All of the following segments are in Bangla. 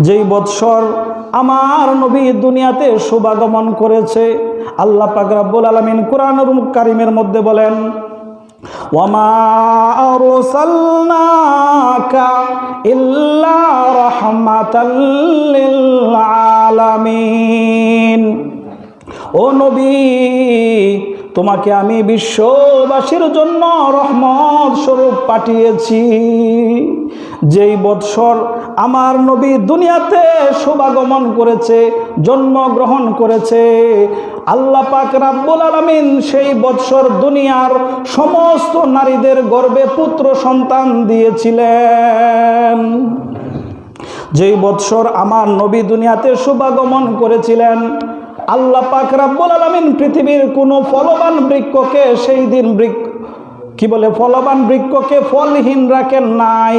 যেই বৎসর আমার নবী দুনিয়াতে শুভাগমন করেছে, আল্লাহ পাক রাব্বুল আলামিন কোরআনুল কারিমের মধ্যে বলেন, ওয়ামা আরসালনাকা ইল্লা রাহমাতাল লিল আলামিন। ও নবী, তোমাকে আমি বিশ্ববাসীর জন্য রহমত স্বরূপ পাঠিয়েছি। যেই বৎসর আমার নবী দুনিয়াতে শুভাগমন করেছে, জন্মগ্রহণ করেছে। আল্লাহ পাক রাব্বুল আলামিন সেই বৎসর দুনিয়ার সমস্ত নারীদের গর্ভে পুত্র সন্তান দিয়েছিলেন। যেই বৎসর আমার নবী দুনিয়াতে শুভাগমন করেছিলেন, আল্লাহ পাক রাব্বুল আলামিন পৃথিবীর কোনো ফলবান বৃক্ষকে সেই দিন বৃক্ষ কি বলে, ফলবান বৃক্ষকে ফলহীন রাখেন নাই।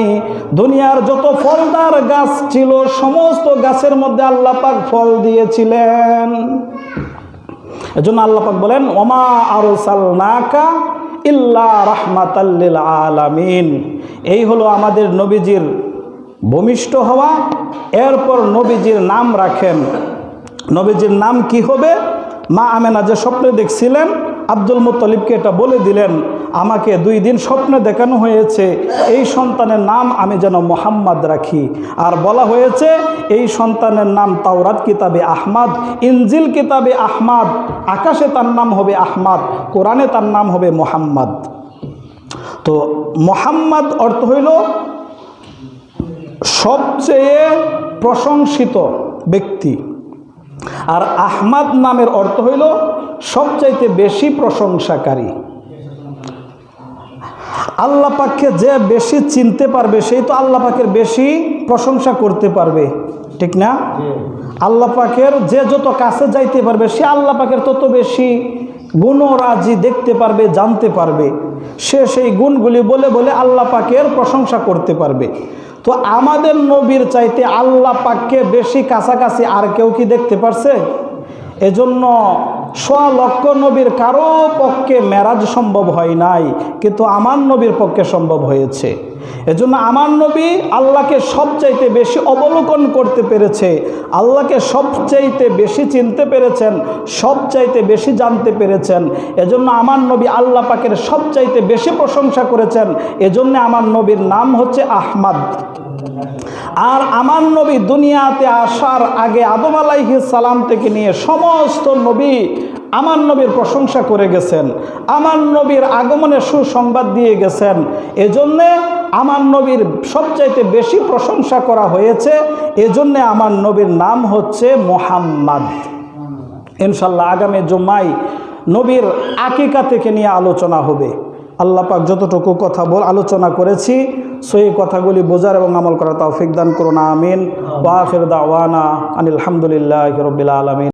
দুনিয়ার যত ফলদার গাছ ছিল, সমস্ত গাছের মধ্যে আল্লাহ পাক ফল দিয়েছিলেন। এজন্য আল্লাহ পাক বলেন, ওমা আরসালনাকা ইল্লা রাহমাতাল্লিল আলামিন। এই হলো আমাদের নবীজির ভূমিষ্ঠ হওয়া। এরপর নবীজির নাম রাখেন। নবীজির নাম কি হবে? মা আমেনা যে স্বপ্নে দেখছিলেন, আব্দুল মুত্তলিবকে এটা বলে দিলেন। আমাকে দুই দিন স্বপ্নে দেখানো হয়েছে, এই সন্তানের নাম আমি যেন মোহাম্মদ রাখি। আর বলা হয়েছে, এই সন্তানের নাম তাওরাত কিতাবে আহমাদ, ইনজিল কিতাবে আহমাদ, আকাশে তার নাম হবে আহমাদ, কোরআনে তার নাম হবে মোহাম্মদ। তো মোহাম্মদ অর্থ হইল সবচেয়ে প্রশংসিত ব্যক্তি। আর আহমাদ নামের অর্থ হইল সবচাইতে বেশি প্রশংসাকারী। আল্লাহ পাককে যে বেশি চিনতে পারবে সেই তো আল্লাহ পাকের বেশি প্রশংসা করতে পারবে। ঠিক না? আল্লাহ পাকের যে যত কাছে যাইতে পারবে সে আল্লাহ পাকের তত বেশি গুণরাজি দেখতে পারবে জানতে পারবে। সে সেই গুণগুলি বলে বলে আল্লাহ পাকের প্রশংসা করতে পারবে। তো আমাদের নবীর চাইতে আল্লাহ পাককে বেশি কাছাকাছি আর কেউ কি দেখতে পারছে? এজন্য সোয়া লক্ষ নবীর কারও পক্ষে মেরাজ সম্ভব হয় নাই, কিন্তু আমার নবীর পক্ষে সম্ভব হয়েছে। এজন্য আমার নবী আল্লাহকে সবচাইতে বেশি অবলোকন করতে পেরেছে, আল্লাহকে সবচাইতে বেশি চিনতে পেরেছেন, সবচাইতে বেশি জানতে পেরেছেন। এজন্য আমার নবী আল্লাহ পাকের সবচাইতে বেশি প্রশংসা করেছেন। এজন্য আমার নবীর নাম হচ্ছে আহমাদ। আর আমার নবী দুনিয়াতে আসার আগে আদম আলাইহি সালাম থেকে নিয়ে সমস্ত নবী আমার নবীর প্রশংসা করে গেছেন, আমার নবীর আগমনের সুসংবাদ দিয়ে গেছেন। এজন্যে আমার নবীর সবচাইতে বেশি প্রশংসা করা হয়েছে, এজন্যে আমার নবীর নাম হচ্ছে মোহাম্মদ। ইনশাল্লাহ আগামী জুম্মাই নবীর আকিকা থেকে নিয়ে আলোচনা হবে। আল্লাহ পাক যতটুকু কথা বল, আলোচনা করেছি। সেই কথাগুলি বোঝার এবং আমল করা তৌফিক দান করুন, আমিন। ওয়াখির দাওয়ানা আনিল হামদুলিল্লাহ রবিল আলমিন।